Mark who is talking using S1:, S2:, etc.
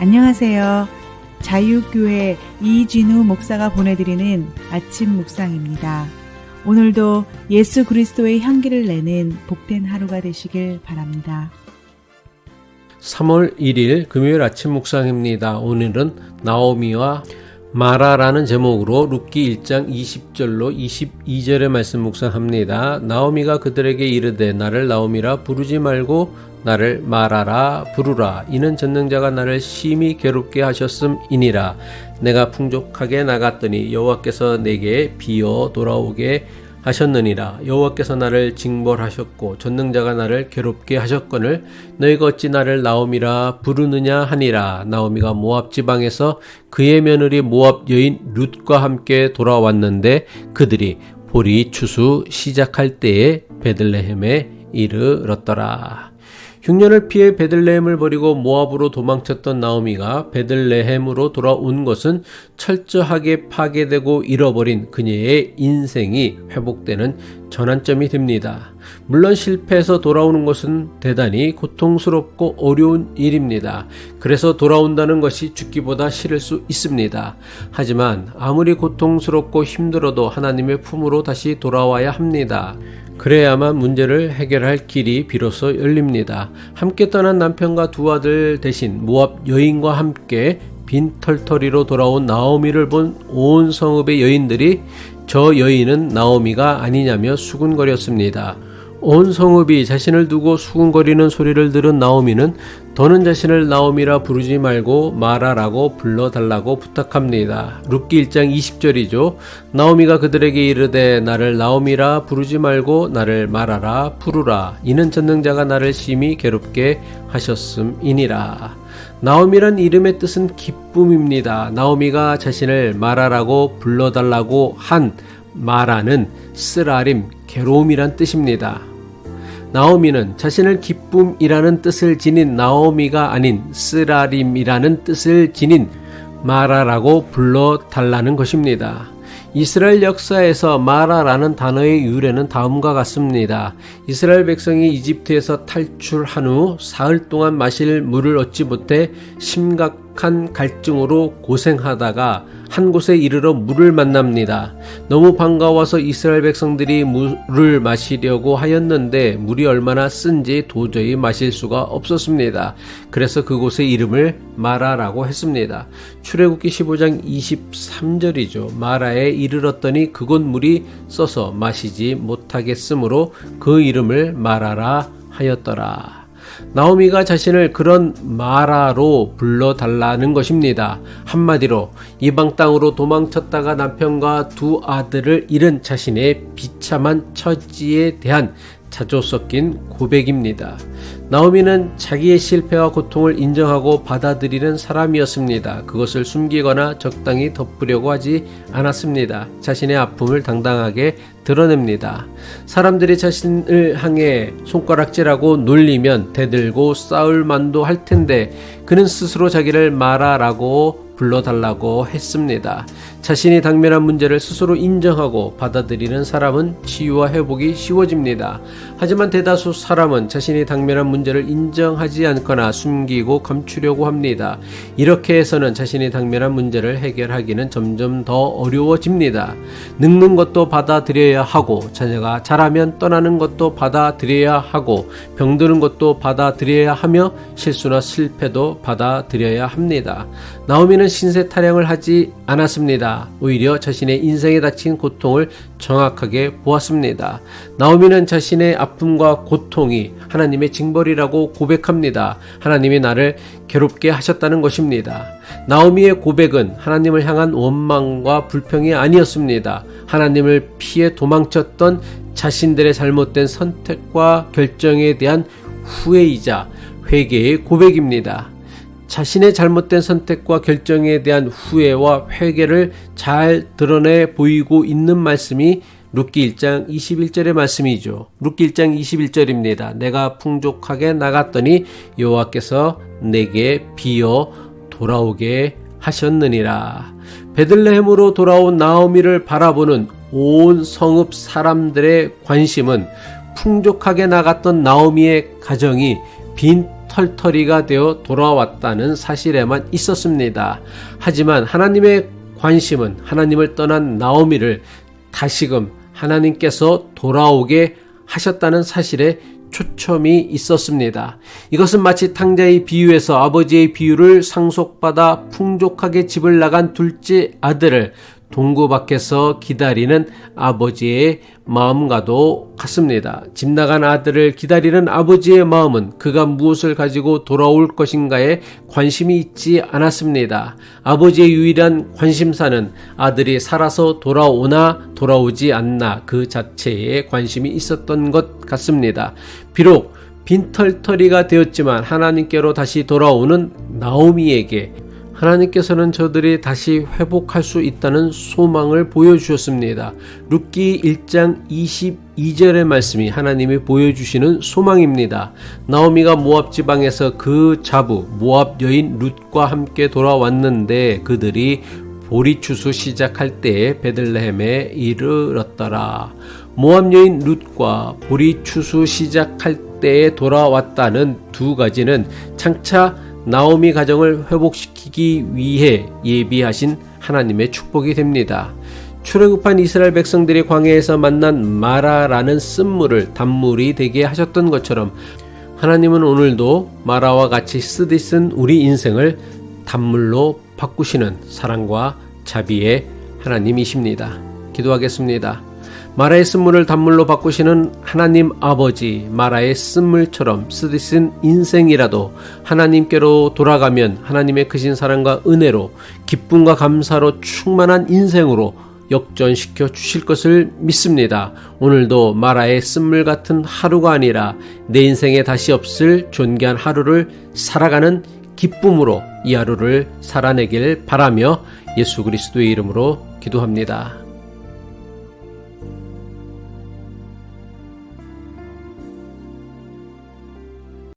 S1: 안녕하세요. 자유교회 이진우 목사가 보내드리는 아침 묵상입니다. 오늘도 예수 그리스도의 향기를 내는 복된 하루가 되시길 바랍니다.
S2: 3월 1일 금요일 아침 묵상입니다. 오늘은 나오미와 마라라는 제목으로 룻기 1장 20절로 22절의 말씀 묵상합니다. 나오미가 그들에게 이르되 나를 나오미라 부르지 말고 나를 마라라 부르라. 이는 전능자가 나를 심히 괴롭게 하셨음이니라. 내가 풍족하게 나갔더니 여호와께서 내게 비어 돌아오게 하셨느니라. 여호와께서 나를 징벌하셨고 전능자가 나를 괴롭게 하셨거늘 너희가 어찌 나를 나오미라 부르느냐 하니라. 나오미가 모압 지방에서 그의 며느리 모압 여인 룻과 함께 돌아왔는데 그들이 보리 추수 시작할 때에 베들레헴에 이르렀더라 6년을 피해 베들레헴을 버리고 모압으로 도망쳤던 나오미가 베들레헴으로 돌아온 것은 철저하게 파괴되고 잃어버린 그녀의 인생이 회복되는 전환점이 됩니다. 물론 실패해서 돌아오는 것은 대단히 고통스럽고 어려운 일입니다. 그래서 돌아온다는 것이 죽기보다 싫을 수 있습니다. 하지만 아무리 고통스럽고 힘들어도 하나님의 품으로 다시 돌아와야 합니다. 그래야만 문제를 해결할 길이 비로소 열립니다. 함께 떠난 남편과 두 아들 대신 모압 여인과 함께 빈털터리로 돌아온 나오미를 본 온 성읍의 여인들이 저 여인은 나오미가 아니냐며 수군거렸습니다. 온 성읍이 자신을 두고 수군거리는 소리를 들은 나오미는 더는 자신을 나오미라 부르지 말고 마라라고 불러달라고 부탁합니다. 룻기 1장 20절이죠. 나오미가 그들에게 이르되 나를 나오미라 부르지 말고 나를 마라라 부르라. 이는 전능자가 나를 심히 괴롭게 하셨음이니라. 나오미란 이름의 뜻은 기쁨입니다. 나오미가 자신을 마라라고 불러달라고 한 마라는 쓰라림, 괴로움이란 뜻입니다. 나오미는 자신을 기쁨이라는 뜻을 지닌 나오미가 아닌 쓰라림이라는 뜻을 지닌 마라라고 불러달라는 것입니다. 이스라엘 역사에서 마라라는 단어의 유래는 다음과 같습니다. 이스라엘 백성이 이집트에서 탈출한 후 사흘 동안 마실 물을 얻지 못해 심각 한 갈증으로 고생하다가 한 곳에 이르러 물을 만납니다. 너무 반가워서 이스라엘 백성들이 물을 마시려고 하였는데 물이 얼마나 쓴지 도저히 마실 수가 없었습니다. 그래서 그곳의 이름을 마라라고 했습니다. 출애굽기 15장 23절이죠. 마라에 이르렀더니 그곳 물이 써서 마시지 못하겠으므로 그 이름을 마라라 하였더라. 나오미가 자신을 그런 마라로 불러달라는 것입니다. 한마디로 이방 땅으로 도망쳤다가 남편과 두 아들을 잃은 자신의 비참한 처지에 대한 자조 섞인 고백입니다. 나오미는 자기의 실패와 고통을 인정하고 받아들이는 사람이었습니다. 그것을 숨기거나 적당히 덮으려고 하지 않았습니다. 자신의 아픔을 당당하게 드러냅니다. 사람들이 자신을 향해 손가락질하고 놀리면 대들고 싸울 만도 할 텐데 그는 스스로 자기를 마라라고 불러달라고 했습니다. 자신이 당면한 문제를 스스로 인정하고 받아들이는 사람은 치유와 회복이 쉬워집니다. 하지만 대다수 사람은 자신이 당면한 문제를 인정하지 않거나 숨기고 감추려고 합니다. 이렇게 해서는 자신이 당면한 문제를 해결하기는 점점 더 어려워집니다. 늙는 것도 받아들여야 하고 자녀가 자라면 떠나는 것도 받아들여야 하고 병드는 것도 받아들여야 하며 실수나 실패도 받아들여야 합니다. 나오미는 신세 타령을 하지 않았습니다. 오히려 자신의 인생에 닥친 고통을 정확하게 보았습니다. 나오미는 자신의 아픔과 고통이 하나님의 징벌이라고 고백합니다. 하나님이 나를 괴롭게 하셨다는 것입니다. 나오미의 고백은 하나님을 향한 원망과 불평이 아니었습니다. 하나님을 피해 도망쳤던 자신들의 잘못된 선택과 결정에 대한 후회이자 회개의 고백입니다. 자신의 잘못된 선택과 결정에 대한 후회와 회개를 잘 드러내 보이고 있는 말씀이 룻기 1장 21절의 말씀이죠. 룻기 1장 21절입니다. 내가 풍족하게 나갔더니 여호와께서 내게 비어 돌아오게 하셨느니라. 베들레헴으로 돌아온 나오미를 바라보는 온 성읍 사람들의 관심은 풍족하게 나갔던 나오미의 가정이 빈 빈털터리가 되어 돌아왔다는 사실에만 있었습니다. 하지만 하나님의 관심은 하나님을 떠난 나오미를 다시금 하나님께서 돌아오게 하셨다는 사실에 초점이 있었습니다. 이것은 마치 탕자의 비유에서 아버지의 비유를 상속받아 풍족하게 집을 나간 둘째 아들을 동구 밖에서 기다리는 아버지의 마음과도 같습니다. 집 나간 아들을 기다리는 아버지의 마음은 그가 무엇을 가지고 돌아올 것인가에 관심이 있지 않았습니다. 아버지의 유일한 관심사는 아들이 살아서 돌아오나 돌아오지 않나 그 자체에 관심이 있었던 것 같습니다. 비록 빈털터리가 되었지만 하나님께로 다시 돌아오는 나오미에게 하나님께서는 저들이 다시 회복할 수 있다는 소망을 보여주셨습니다. 룻기 1장 22절의 말씀이 하나님이 보여주시는 소망입니다. 나오미가 모압 지방에서 그 자부 모압 여인 룻과 함께 돌아왔는데 그들이 보리 추수 시작할 때에 베들레헴에 이르렀더라. 모압 여인 룻과 보리 추수 시작할 때에 돌아왔다는 두 가지는 장차 나오미 가정을 회복시키기 위해 예비하신 하나님의 축복이 됩니다. 출애굽한 이스라엘 백성들이 광야에서 만난 마라라는 쓴물을 단물이 되게 하셨던 것처럼 하나님은 오늘도 마라와 같이 쓰디 쓴 우리 인생을 단물로 바꾸시는 사랑과 자비의 하나님이십니다. 기도하겠습니다. 마라의 쓴물을 단물로 바꾸시는 하나님 아버지, 마라의 쓴물처럼 쓰디쓴 인생이라도 하나님께로 돌아가면 하나님의 크신 사랑과 은혜로 기쁨과 감사로 충만한 인생으로 역전시켜 주실 것을 믿습니다. 오늘도 마라의 쓴물 같은 하루가 아니라 내 인생에 다시 없을 존귀한 하루를 살아가는 기쁨으로 이 하루를 살아내길 바라며 예수 그리스도의 이름으로 기도합니다.